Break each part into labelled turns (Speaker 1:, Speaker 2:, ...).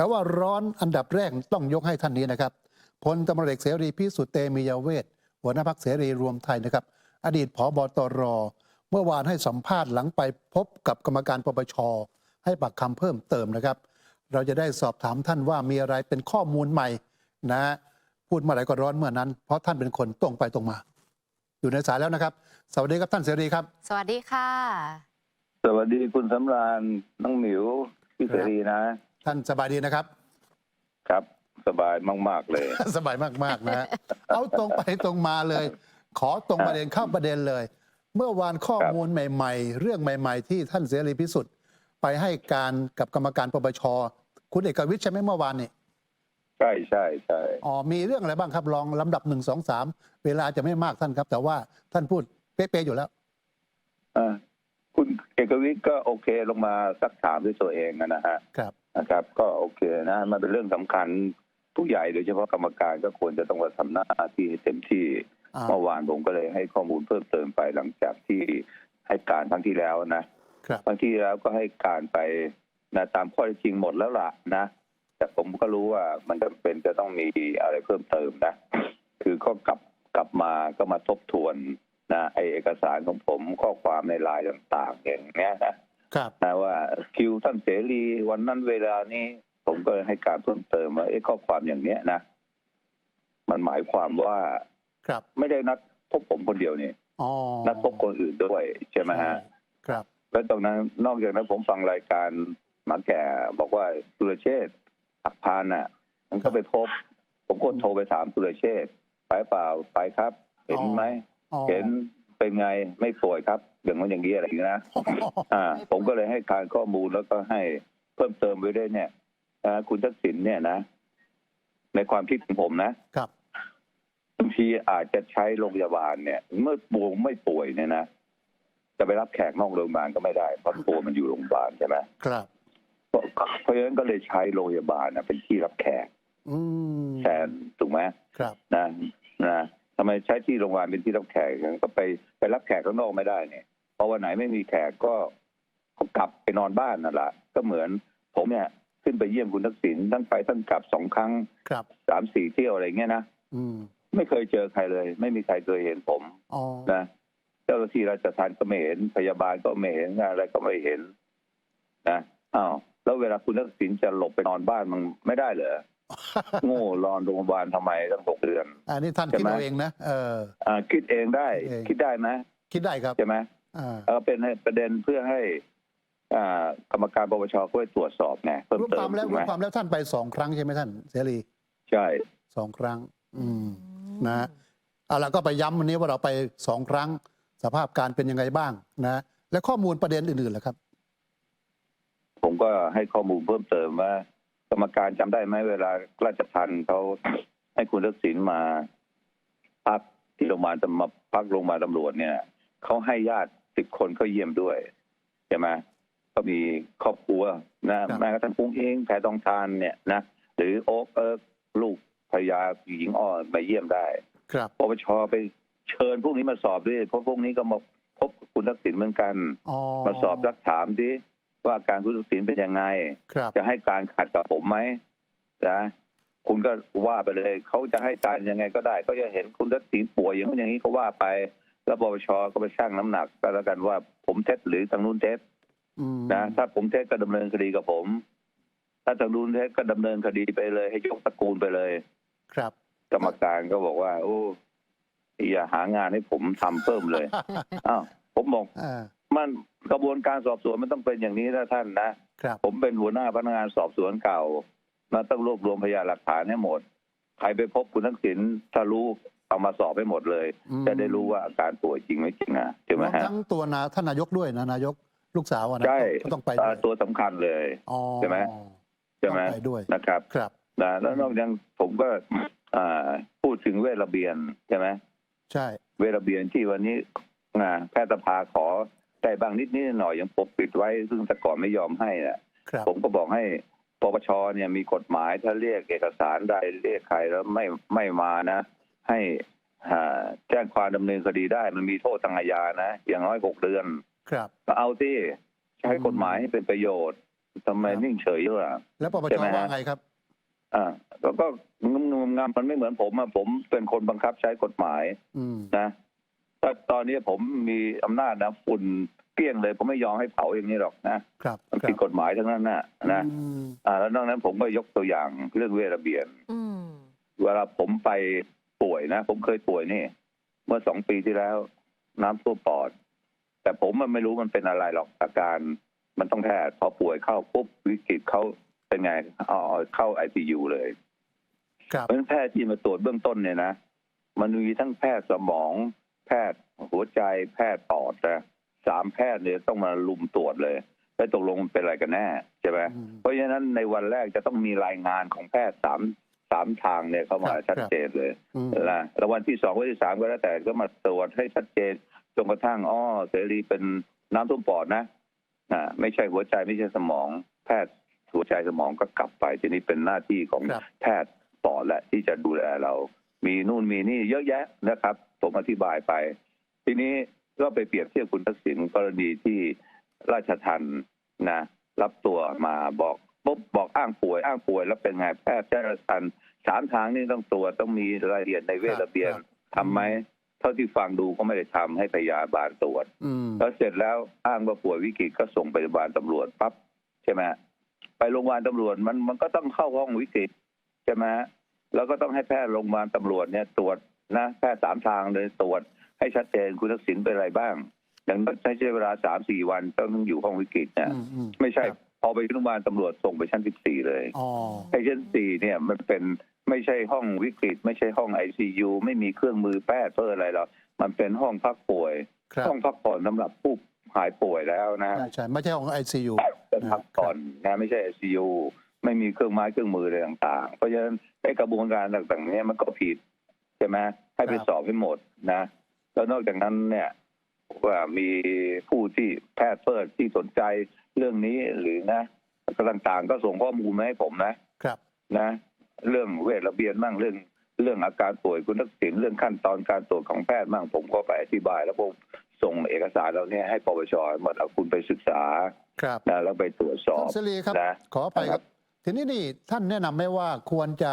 Speaker 1: แต่ว่าร้อนอันดับแรกต้องยกให้ท่านนี้นะครับพลตำรวจเอกเสรีพิสุทธิ์เตมียเวทหัวหน้าพักเสรีรวมไทยนะครับ อดีตผบตร เมื่อวานให้สัมภาษณ์หลังไปพบกับกรรมการปปช ให้ปากคำเพิ่มเติมนะครับ เราจะได้สอบถามท่านว่ามีอะไรเป็นข้อมูลใหม่นะพูดเมื่อไหร่ก็ร้อนเมื่อนั้น เพราะท่านเป็นคนตรงไปตรงมา อยู่ในสายแล้วนะครับ สวัสดีครับท่านเสรีครับ
Speaker 2: สวัสดีค่ะ
Speaker 3: สวัสดีคุณสำราญน้องหมิวพี่เสรีนะ
Speaker 1: ท่านสบายดีนะครับ
Speaker 3: ครับ สบายมาก ๆ เลย
Speaker 1: สบายมากๆนะเอาตรงไปตรงมาเลย ขอตรงประเด็นเข้าประเด็นเลย เมื่อวานข้อมูลใหม่ ๆ เรื่องใหม่ ๆ ที่ท่านเสรีพิสุทธิ์ไปให้การกับกรรมการปปชคุณเอกวิทย์ใช่ไหมเมื่อวานนี่
Speaker 3: ใช่ใช่ใช่
Speaker 1: อ๋อมีเรื่องอะไรบ้างครับลองลำดับหนึ่งสองสามเวลาจะไม่มากท่านครับ แต่ว่าท่านพูดเป๊ะๆอยู่แล้ว
Speaker 3: อ่าคุณเอกวิทย์ก็โอเคลงมาสักถามด้วยตัวเองนะฮะ
Speaker 1: ครับ
Speaker 3: นะครับ ก็โอเคนะมันเป็นเรื่องสำคัญผู้ใหญ่โดยเฉพาะกรรมการก็ควรจะต้องมาทำหน้าที่ให้เต็มที่
Speaker 1: อ่า
Speaker 3: เมื่อวานผมก็เลยให้ข้อมูลเพิ่มเติมไปหลังจากที่ให้การครั้งที่แล้วนะครับครั้งที่แล้วก็ให้การไปนะตามข้อเท็จจริงหมดแล้วล่ะนะ แต่ผมก็รู้ว่ามันจำเป็นจะต้องมีอะไรเพิ่มเติมนะ คือก็กลับกลับมาก็มาทบทวนนะไอเอกสารของผมข้อความในไลน์ต่างๆอย่างเงี้ยนะ ครับนะว่าคิวท่านเสรีวันนั้นเวลานี้ ผมก็ให้การเพิ่มเติมว่าเอ้ข้อความอย่างเนี้ยนะ มันหมายความว่า
Speaker 1: ครับ
Speaker 3: ไม่ได้นัดพบผมคนเดียวนี่
Speaker 1: อ๋อ
Speaker 3: นัดพบคนอื่นด้วยใช่ไหมฮะ
Speaker 1: ครับ
Speaker 3: แล้วตรงนั้นนอกจากนั้นผมฟังรายการหมาแก่บอกว่าสุรเชษฐ์อักพานน่ะ มันก็ไปพบ ผมก็โทรไปถามสุรเชษฐ์ไปเปล่าไปครับ เห็นไหม
Speaker 1: อ๋อ
Speaker 3: เห็น เป็นไงไม่ป่วยครับ อย่างนั้นอย่างนี้อะไรอย่างนี้นะอ่า ผมก็เลยให้การข้อมูลแล้วก็ให้เพิ่มเติมไว้ด้วยเนี่ยอ่าคุณทักษิณเนี่ยนะ ในความคิดของผมนะครับบางทีอาจจะใช้โรงพยาบาลเนี่ย เมื่อป่วยไม่ป่วยเนี่ยนะจะไปรับแขกนอกโรงพยาบาลก็ไม่ได้เพราะตัวมันอยู่โรงพยาบาลใช่ไหม
Speaker 1: ครับ
Speaker 3: เพราะเพราะฉะนั้นก็เลยใช้โรงพยาบาลนะเป็นที่รับแขก
Speaker 1: อืม
Speaker 3: แทนถูกไหม
Speaker 1: ครับ
Speaker 3: นะนะทำไม ใช้ที่โรงพยาบาลเป็นที่รับแขกก็ไปไปรับแขกข้างนอกไม่ได้เนี่ยเพราะวันไหนไม่มีแขกก็ก็กลับไปนอนบ้านนั่นแหละก็เหมือน ผมเนี่ยขึ้นไปเยี่ยมคุณทักษิณทั้งไปทั้งกลับสองครั้ง
Speaker 1: ครับ
Speaker 3: สามสี่เที่ยวอะไรเงี้ยนะ
Speaker 1: อืม
Speaker 3: ไม่เคยเจอใครเลย ไม่มีใครเคยเห็นผม
Speaker 1: อ๋อ
Speaker 3: นะเจ้าหน้าที่ราชทานก็ไม่เห็นพยาบาลก็ไม่เห็นอะไรก็ไม่เห็นนะอ้าวแล้วเวลาคุณทักษิณจะหลบไปนอนบ้านมันไม่ได้เหรอ โง่รอนโรงพยาบาลทำไมตั้งหกเดือน
Speaker 1: อันนี้ท่าน
Speaker 3: ใช่
Speaker 1: คิด
Speaker 3: ไหม
Speaker 1: เอาเองนะเออ
Speaker 3: อ่าคิดเองได้
Speaker 1: เอง
Speaker 3: คิดได้ไหม
Speaker 1: คิดได้ครับ
Speaker 3: ใช่ไหม
Speaker 1: อ่า
Speaker 3: เออเป็นประเด็นเพื่อให้ อ่ากรรมการปปชก็ไปตรวจสอบไงเพิ่ม
Speaker 1: รวม
Speaker 3: เติ
Speaker 1: ความมแล้ว
Speaker 3: ถูก
Speaker 1: ร
Speaker 3: ไห
Speaker 1: ว
Speaker 3: ม
Speaker 1: มความแล้วท่านไปสองครั้งใช่ไหมท่าน เสรี
Speaker 3: ใช่
Speaker 1: สองครั้ง อืม นะเอาละก็ไปย้ำวันนี้ว่าเราไปสองครั้ง สภาพการเป็นยังไงบ้างนะ และข้อมูลประเด็นอื่นๆล่ะครับ
Speaker 3: ผมก็ให้ข้อมูลเพิ่มเติมว่า กรรมการจำได้ไหมเวลาราชทันเขาให้คุณทักษิณมา พักที่โรงพยาบาลตำมาพักโรงพยาบาลตำรวจเนี่ยเขาให้ญาติสิบคนเข้าเยี่ยมด้วยใช่ไหมก็มีครอบครัวนะครับแม้กระทั่งปุ้งเองแพทองทานเนี่ยนะหรือโอ๊กเอิร์กลูกภรรยาหญิงอ้อมาเยี่ยมได้
Speaker 1: ครับ
Speaker 3: ปปชไปเชิญพวกนี้มาสอบด้วยเพราะพวกนี้ก็มาพบคุณทักษิณเหมือนกัน
Speaker 1: อ๋อ
Speaker 3: มาสอบรักถามดิ ว่าการคุณทักษิณเป็นยังไง
Speaker 1: ครับ
Speaker 3: จะให้การขัดกับผมไหมนะคุณก็ว่าไปเลยเขาจะให้การยังไงก็ได้ ก็จะเห็นคุณทักษิณป่วยอย่างนู้นอย่างนี้ก็ว่าไป แล้วปปชก็ไปชั่งน้ำหนักก็แล้วกันว่าผมเท็จหรือทางนู้นเท็จ
Speaker 1: อืม
Speaker 3: นะถ้าผมเท็จก็ดำเนินคดีกับผม ถ้าทางนู้นเท็จก็ดำเนินคดีไปเลย ให้ยกตระกูลไปเลย
Speaker 1: ครับ
Speaker 3: กรรมการก็บอกว่า โอ้อย่าหางานให้ผมทำเพิ่มเลย อ้าวผมบอก
Speaker 1: อ่า
Speaker 3: มันกระบวนการสอบสวนมันต้องเป็นอย่างนี้นะท่านนะ
Speaker 1: ครับ
Speaker 3: ผมเป็นหัวหน้าพนักงานสอบสวนเก่าเราต้องรวบรวมพยานหลักฐานให้หมด ใครไปพบคุณทักษิณถ้ารู้เอามาสอบให้หมดเลย
Speaker 1: อืม
Speaker 3: จะได้รู้ว่าอาการป่วยจริงไม่จริงอะใช่ไหม
Speaker 1: รวม
Speaker 3: ฮะ
Speaker 1: ทั้งตัวนาท่านนายกด้วยนะนายกลูกสาวอะนะ
Speaker 3: ใช่
Speaker 1: ก็ต้องไป
Speaker 3: อ่า
Speaker 1: ด้วย
Speaker 3: ตัวสำคัญเลย
Speaker 1: อ๋อ
Speaker 3: ใช่ไหม ใช่ไหม
Speaker 1: ต้องไปด้วย
Speaker 3: นะครับ
Speaker 1: ครับ
Speaker 3: นะแล้วนอกจากนั้นผมก็อ่าพูดถึงเวทระเบียนใช่ไหม
Speaker 1: ใช่
Speaker 3: เวทระเบียนที่วันนี้อ่าแพทย์สภาขอ แต่บางนิดนิดหน่อยยังปกปิดไว้ ซึ่งแต่ก่อนไม่ยอมให้น่ะ
Speaker 1: ครับ
Speaker 3: ผมก็บอกให้ปปชเนี่ยมีกฎหมายถ้าเรียกเอกสารใดเรียกใครแล้วไม่ไม่มานะ ให้อ่าแจ้งความดำเนินคดีได้มันมีโทษทางอาญานะ อย่างน้อยหกเดือน
Speaker 1: ครับ
Speaker 3: ก็เอาที่ใช้กฎหมายให้เป็นประโยชน์ทำไม
Speaker 1: ครับ
Speaker 3: นิ่งเฉยด้วยอะ
Speaker 1: แล้วปป
Speaker 3: ใช่
Speaker 1: ช
Speaker 3: ไหมฮะ
Speaker 1: ว่าไงครับ
Speaker 3: อ่าแล้วก็งมงงามมันไม่เหมือนผมอะผมเป็นคนบังคับใช้กฎหมาย
Speaker 1: อืม
Speaker 3: นะ ถ้าตอนนี้ผมมีอำนาจนะฝุ่นเกลี้ยงเลย ผมไม่ยอมให้เผาอย่างนี้หรอกนะครับมัน
Speaker 1: ครั
Speaker 3: ผิด
Speaker 1: บ
Speaker 3: กฎหมายทั้งนั้นนะนะ
Speaker 1: อืม
Speaker 3: อ่าแล้วนอกนั้นผมก็ยกตัวอย่างเรื่องเวชระเบียน
Speaker 2: อืม
Speaker 3: เวลาผมไปป่วยนะ ผมเคยป่วยนี่ เมื่อสองปีที่แล้ว น้ำท่วมปอด แต่ผมมันไม่รู้มันเป็นอะไรหรอกอาการมันต้องแพทย์พอป่วยเข้าปุ๊บวิกฤตเขาเป็นไงเอาเอาเข้าไอซียูเลย
Speaker 1: ครับ
Speaker 3: เพราะฉะนั้นแพทย์ที่มาตรวจเบื้องต้นเนี่ยนะมันมีทั้งแพทย์สมอง แพทย์หัวใจแพทย์ปอดนะสามแพทย์เนี่ยต้องมาลุมตรวจเลยแล้วตกลงมันเป็นอะไรกันแน่ใช่ไหม
Speaker 1: อืม
Speaker 3: เพราะฉะนั้นในวันแรกจะต้องมีรายงานของแพทย์สามสามทางเนี่ยเข้ามา
Speaker 1: ครับ
Speaker 3: ชัดเจนเลย
Speaker 1: อืม
Speaker 3: นะแล้ววันที่สองวันที่สามก็แล้วแต่ก็มาตรวจให้ชัดเจนจนกระทั่งอ๋อเสรีเป็นน้ำท่วมปอดนะอ่าไม่ใช่หัวใจไม่ใช่สมอง แพทย์หัวใจสมองก็กลับไปทีนี้เป็นหน้าที่ของ
Speaker 1: ครับ
Speaker 3: แพทย์ปอดแหละที่จะดูแลเรา มีนู่นมีนี่เยอะแยะนะครับ ผมอธิบายไป ทีนี้ก็ไปเปรียบเทียบคุณทักษิณกรณีที่ราชทันนะ รับตัวมาบอกปุ๊บบอกอ้างป่วย อ้างป่วย แล้วเป็นไงแพทย์แจ้งราชทันสามทางนี่ต้องตรวจต้องมีรายละเอียดในเวชระเบียน
Speaker 1: ครับ
Speaker 3: ทำไหมเท่าที่ฟังดูก็ไม่ได้ทำให้พยาบาลตรวจ
Speaker 1: อืม
Speaker 3: แล้วเสร็จแล้วอ้างว่าป่วยวิกฤตก็ส่งไปโรงพยาบาลตำรวจปั๊บใช่ไหมฮะไปโรงพยาบาลตำรวจมันมันก็ต้องเข้าห้องวิกฤตใช่ไหมฮะ แล้วก็ต้องให้แพทย์โรงพยาบาลตำรวจเนี่ยตรวจนะแพทย์สามทางเลยตรวจให้ชัดเจนคุณทักษิณเป็นอะไรบ้าง อย่างนั้นใช้ใช้เวลาสามสี่วันต้องอยู่ห้องวิกฤตเนี่ย
Speaker 1: อืมอื
Speaker 3: ไม่ใช่
Speaker 1: ครับ
Speaker 3: พอไปโรงพยาบาลตำรวจส่งไปชั้นสิบสี่เลย
Speaker 1: อ๋อ
Speaker 3: ไอ้ชั้นสี่เนี่ยมันเป็นไม่ใช่ห้องวิกฤต ไม่ใช่ห้องไอซียูไม่มีเครื่องมือแพทย์เพื่ออะไรหรอกมันเป็นห้องพักป่วย
Speaker 1: ครับ
Speaker 3: ห้องพักผ่อนสำหรับผู้หายป่วยแล้วนะ
Speaker 1: ใช่ใช่ไม่ใช่ของไอซียู
Speaker 3: เป็นพักผ่อนนะไม่ใช่ไอซียูไม่มีเครื่องไม้เครื่องมืออะไรต่างๆ เพราะฉะนั้น ไอ้กระบวนการต่างๆเนี้มันก็ผิดใช่ไหมให้ไปสอบให้หมดนะ แล้วนอกจากนั้นเนี่ยว่ามีผู้ที่แพทย์เพิดที่สนใจเรื่องนี้หรือนะก็ต่างๆก็ส่งข้อมูลมาให้ผมนะ
Speaker 1: ครับ
Speaker 3: นะ เรื่องเวชระเบียนบ้างเรื่องเรื่องอาการป่วยคุณทักษิณเรื่องขั้นตอนการตรวจของแพทย์บ้างผมก็ไปอธิบาย แล้วผมส่งเอกสารเราเนี่ยให้ปปชหมดเอาคุณไปศึกษา
Speaker 1: ครับ
Speaker 3: นะแล้วไปตรวจสอบ
Speaker 1: ท่านเสรีครับ
Speaker 3: นะ
Speaker 1: ขอไปค
Speaker 3: ครั
Speaker 1: รับ
Speaker 3: บ
Speaker 1: ทีนี้นี่ท่านแนะนำไหมว่าควรจะ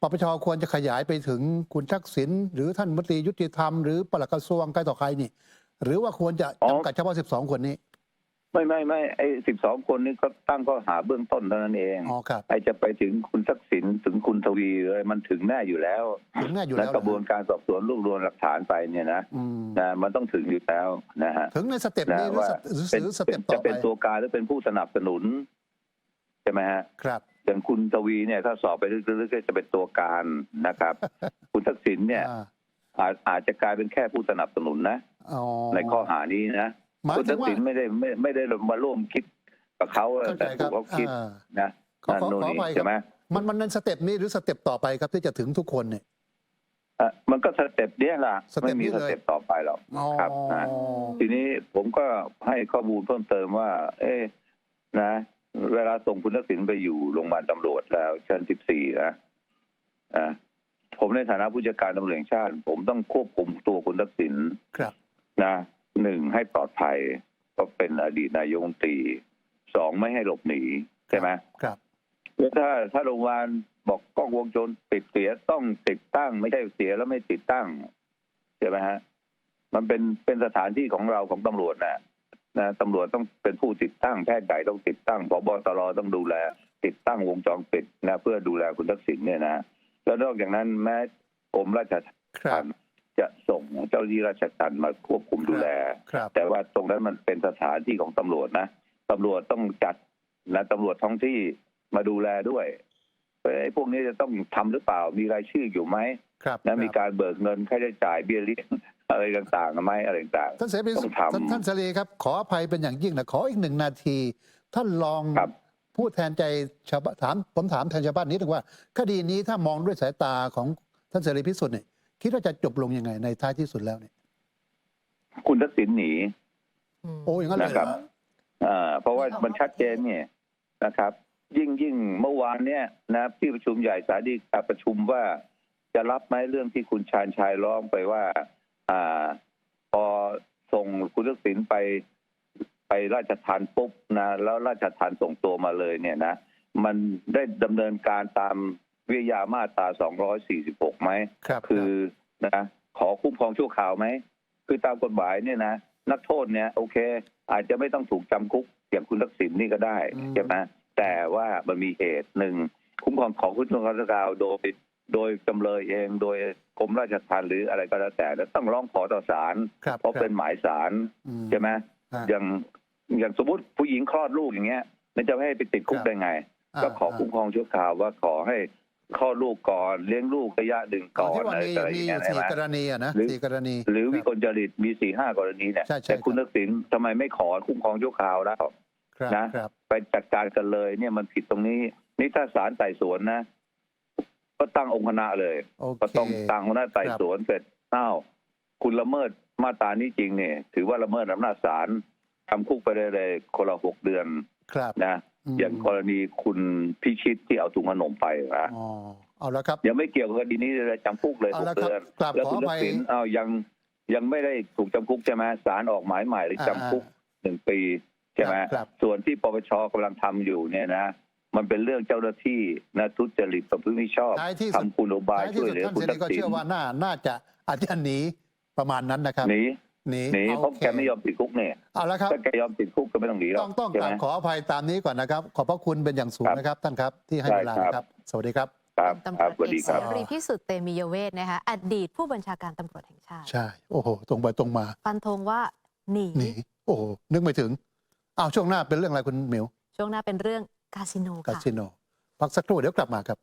Speaker 1: ปปชควรจะขยายไปถึงคุณทักษิณหรือท่านมนตรียุติธรรมหรือปลัดกระทรวงใครต่อใครนี่ หรือว่าควรจะจำกัดเฉพาะ 12 คนนี้
Speaker 3: ไม่ไม่ไม่ไอ้สิบสองคนนี้ก็ตั้งข้อหาเบื้องต้นเท่านั้นเอง
Speaker 1: อ๋อครับ
Speaker 3: ไอ้จะไปถึงคุณทักษิณถึงคุณทวีเลยมันถึงแน่อยู่แล้ว
Speaker 1: ถึงแน่อยู่
Speaker 3: นะ
Speaker 1: แล้ว
Speaker 3: กระบวนการสอบสวนรวบรวมหลักฐานไปเนี่ยนะ
Speaker 1: อืม
Speaker 3: นะมันต้องถึงอยู่แล้วนะฮะ
Speaker 1: ถึงในสเต็ป
Speaker 3: นะ
Speaker 1: นี้หรือ
Speaker 3: ว่า
Speaker 1: สเต็ปหรือ
Speaker 3: เป็น
Speaker 1: หรือส
Speaker 3: เป็
Speaker 1: เต็
Speaker 3: น
Speaker 1: ปต่
Speaker 3: จะ
Speaker 1: อไป
Speaker 3: เป็นตัวการหรือเป็นผู้สนับสนุน ใช่ไหมฮะ
Speaker 1: ครับ
Speaker 3: อย่างคุณทวีเนี่ยถ้าสอบไปลึกๆก็จะเป็นตัวการนะครับ คุณทักษิณเนี่ย
Speaker 1: อ่า
Speaker 3: อาจอาจจะกลายเป็นแค่ผู้สนับสนุนนะ
Speaker 1: อ๋อ
Speaker 3: ในข้อหานี้นะ
Speaker 1: หมาย
Speaker 3: คุณ
Speaker 1: ถึ
Speaker 3: ทั
Speaker 1: ง
Speaker 3: ก
Speaker 1: ว่า
Speaker 3: ษิณไม่ได้ไม่ไม่ได้มาร่วมคิดกับเขา
Speaker 1: เข้าใจ
Speaker 3: แต่
Speaker 1: ค
Speaker 3: ถู
Speaker 1: รั
Speaker 3: ก
Speaker 1: บ
Speaker 3: เขาคิด
Speaker 1: อ่า
Speaker 3: นะ
Speaker 1: ขอขอ
Speaker 3: นั่นนู่น
Speaker 1: ขอ
Speaker 3: นี่
Speaker 1: ไปค
Speaker 3: ใช่
Speaker 1: รับ
Speaker 3: ไหม
Speaker 1: มันมันในสเต็ปนี้หรือสเต็ปต่อไปครับที่จะถึงทุกคนเนี่ย
Speaker 3: อะมันก็สเต็ปเนี้ยล่ะ
Speaker 1: สเต็
Speaker 3: ไม่
Speaker 1: ปนี้
Speaker 3: มีส
Speaker 1: เลย
Speaker 3: เต็ปต่อไปหรอก
Speaker 1: อ๋อ
Speaker 3: ครับนะทีนี้ผมก็ให้ข้อมูลเพิ่มเติมว่า เอ๊ะนะ เวลาส่งคุณทักษิณไปอยู่โรงพยาบาลตำรวจแล้วชั้นสิบสี่นะอะผมในฐานะผู้จัดการตำรวจแห่งชาติ ผมต้องควบคุมตัวคุณทักษิณ
Speaker 1: ครับ
Speaker 3: นะหนึ่งให้ปลอดภัยก็เป็นอดีตนายกรัฐมนตรีสองไม่ให้หลบหนีใช่ไหม
Speaker 1: ครับ
Speaker 3: แล้วถ้าถ้าโรงพยาบาลบอกกล้องวงจรปิดเสียต้องติดตั้ง ไม่ใช่เสียแล้วไม่ติดตั้งใช่ไหมฮะ มันเป็นเป็นสถานที่ของเราของตำรวจนะ นะตำรวจต้องเป็นผู้ติดตั้งแพทย์ใหญ่ต้องติดตั้งพบตรต้องดูแล ติดตั้งวงจรปิดนะเพื่อดูแลคุณทักษิณเนี่ยนะแล้วนอกจากนั้นแม้กรมราช
Speaker 1: ครั
Speaker 3: ทั
Speaker 1: บ
Speaker 3: ณฑ์จะส่งเจ้าหน้าที่ราชทัณฑ์มาควบคุมดูแล
Speaker 1: ครับ
Speaker 3: แต่ว่าตรงนั้นมันเป็นสถานที่ของตำรวจนะตำรวจต้องจัดนะตำรวจท้องที่มาดูแลด้วยไอ้พวกนี้จะต้องทำหรือเปล่ามีรายชื่ออยู่ไหม
Speaker 1: ครับ
Speaker 3: นะมีการเบิกเงินค่าใช้จ่ายเบี้ยเลี้ยง อะไรต่างๆไหมอะไรต่าง
Speaker 1: ท่านเสรี
Speaker 3: ต้องทำ
Speaker 1: ท่านท่านเสรีครับ ขออภัยเป็นอย่างยิ่งนะขออีกหนึ่งนาที ท่านลอง
Speaker 3: ครับ
Speaker 1: พูดแทนใจชาวบ้านถามผมถามแทนชาวบ้านนิดนึงว่า คดีนี้ถ้ามองด้วยสายตาของท่านเสรีพิสุทธิ์เนี่ยคิดว่าจะจบลงยังไงในท้ายที่สุดแล้วเนี่ย
Speaker 3: ๆคุณทักษิณหนี
Speaker 1: โอ้อย่างนั้นเลยเหร
Speaker 3: นะครั
Speaker 1: อบ
Speaker 3: อ่าเพราะว่ามันชัดเจนเนี่ยนะครับ ยิ่งยิ่งเมื่อวานเนี่ยนะที่ประชุมใหญ่สาดีกาประชุมว่าจะรับไหมเรื่องที่คุณชาญชายร้องไปว่า อ่า พอส่งคุณทักษิณไปไปราชทานปุ๊บนะแล้วราชทานส่งตัวมาเลยเนี่ยนะ มันได้ดำเนินการตามวิทยามาตรา246ไหม
Speaker 1: ครับ
Speaker 3: คือนะขอคุ้มครองชั่วคราวไหม คือตามกฎหมายเนี่ยนะนักโทษเนี่ยโอเค อาจจะไม่ต้องถูกจำคุกอย่างคุณทักษิณนี่ก็ได้
Speaker 1: อืม
Speaker 3: ใช่ไหมแต่ว่ามันมีเหตุหนึ่งคุ้มครองของคุ้มครองชั่วคราวโดย โดยจำเลยเองโดยกรมราชทัณฑ์หรืออะไรก็แล้วแต่แล้วต้องร้องขอต่อศาล
Speaker 1: ครับ
Speaker 3: เพราะเป็นหมายศาล
Speaker 1: อืม
Speaker 3: ใช่ไหม
Speaker 1: อ่า
Speaker 3: อย่างอย่างสมมติผู้หญิงคลอดลูกอย่างเงี้ยมันจะไม่ให้ไปติดคุ
Speaker 1: ค
Speaker 3: ก
Speaker 1: รับ
Speaker 3: ได้ไงก็ขอคุ้มครองชั่วคราวว่าขอให้คลอดลูกก่อนเลี้ยงลูกระยะหนึ่ง
Speaker 1: ก่อ
Speaker 3: ก่
Speaker 1: น
Speaker 3: อน
Speaker 1: ที่วัน
Speaker 3: อะไร
Speaker 1: นี้
Speaker 3: อะไรอ
Speaker 1: มี
Speaker 3: ย่าง
Speaker 1: อ
Speaker 3: เงี้ย
Speaker 1: ยู่
Speaker 3: ใช่
Speaker 1: สี่
Speaker 3: ไหม
Speaker 1: กรณีอะนะ
Speaker 3: หรือ
Speaker 1: สี่กรณี
Speaker 3: หรือวิ
Speaker 1: ค
Speaker 3: ก
Speaker 1: บ
Speaker 3: ลจริตมีสี่ห้ากรณีเนี่ย
Speaker 1: ใช่ใช่
Speaker 3: แต่คุณ
Speaker 1: ครับ
Speaker 3: ทักษิณทำไมไม่ขอคุ้มครองชั่วคราวแล้ว
Speaker 1: ครับ
Speaker 3: นะ
Speaker 1: ครับ
Speaker 3: ไปจัดการกันเลยเนี่ยมันผิดตรงนี้ นี่ถ้าศาลไต่สวนนะ ก็ตั้งองค์คณะเลย
Speaker 1: โอ
Speaker 3: ก็
Speaker 1: เค
Speaker 3: ต้องตั้งคณะไต่สวนเสร็จอ้าวคุณละเมิดมาตรานี้จริงเนี่ย ถือว่าละเมิดอำนาจศาลจำคุกไปเลยเลยคนละหกเดือน
Speaker 1: ครับ
Speaker 3: นะ
Speaker 1: ม
Speaker 3: อย่างกรณีคุณพิชิตที่เอาถุงขนมไปนะ
Speaker 1: อ๋อเอาละครับ
Speaker 3: ยังไม่เกี่ยวกับคดีนี้เลยจำคุกเลย
Speaker 1: เอา
Speaker 3: หก
Speaker 1: ละครับ
Speaker 3: เดือน
Speaker 1: กราบ
Speaker 3: แล้ว
Speaker 1: ขอ
Speaker 3: คุณ
Speaker 1: อ
Speaker 3: ทั
Speaker 1: ภั
Speaker 3: ก
Speaker 1: ย
Speaker 3: ษิณอ้าวยังยังไม่ได้ถูกจำคุกใช่ไหมศาลออกหมายใหม่หรือจำคุกหนึ่งปีใช่ไหม
Speaker 1: ครับ
Speaker 3: ส่วนที่ปปชกำลังทำอยู่เนี่ยนะ มันเป็นเรื่องเจ้าหน้าที่นะทุจริตประพฤติมิชอบ
Speaker 1: ท้ายที่สุด
Speaker 3: ทำคุณอุบาย
Speaker 1: ท้ายที่
Speaker 3: ช่วย
Speaker 1: สุด
Speaker 3: เหลือ
Speaker 1: ท่าน
Speaker 3: คุณ
Speaker 1: เส
Speaker 3: ทั
Speaker 1: รี
Speaker 3: ก
Speaker 1: ก็
Speaker 3: ษิณ
Speaker 1: เชื่อว่าน่าน่าจะอาจจะหนีประมาณนั้นนะครับ
Speaker 3: หนี
Speaker 1: หนี
Speaker 3: หนีเพราะ
Speaker 1: โอค
Speaker 3: แกไม่ยอมติดคุกเนี่ย
Speaker 1: เอาละครับ
Speaker 3: ถ้าแกยอมติดคุกก็ไม่ต้องหนีหรอ
Speaker 1: ต้อกงต้อง
Speaker 3: ใช่
Speaker 1: ก
Speaker 3: ไห
Speaker 1: รามบขออภัยตามนี้ก่อนนะครับ ขอบพระคุณเป็นอย่างสูง
Speaker 3: ครับ
Speaker 1: นะครับ ท่านครับที่ให้
Speaker 3: ได้
Speaker 1: เวลา
Speaker 3: ครับ
Speaker 1: นะครับ สวัสดีครับ
Speaker 3: ครับ
Speaker 2: ตำ
Speaker 3: ค
Speaker 2: ร
Speaker 3: รับ
Speaker 2: วจ
Speaker 3: สวัส
Speaker 2: เอ
Speaker 3: ดี
Speaker 2: ก
Speaker 3: ค
Speaker 2: เส
Speaker 3: รับ
Speaker 2: รีพิสุทธิ์เตมียเวทนะคะอดีตผู้บัญชาการตำรวจแห่งชาติ
Speaker 1: ใช่ โอ้โห ตรงไปตรงมา
Speaker 2: ฟันธงว่าหนี
Speaker 1: หนีโอ้โหนึกไม่ถึงอ้าวช่วงหน้าเป็นเรื่องอะไรคุณหมิว
Speaker 2: ช่วงหน้าเป็นเรื่อง คาสิโน
Speaker 1: คา
Speaker 2: ค่ะ
Speaker 1: สิโนพักสักครู่เดี๋ยวกลับมาครับ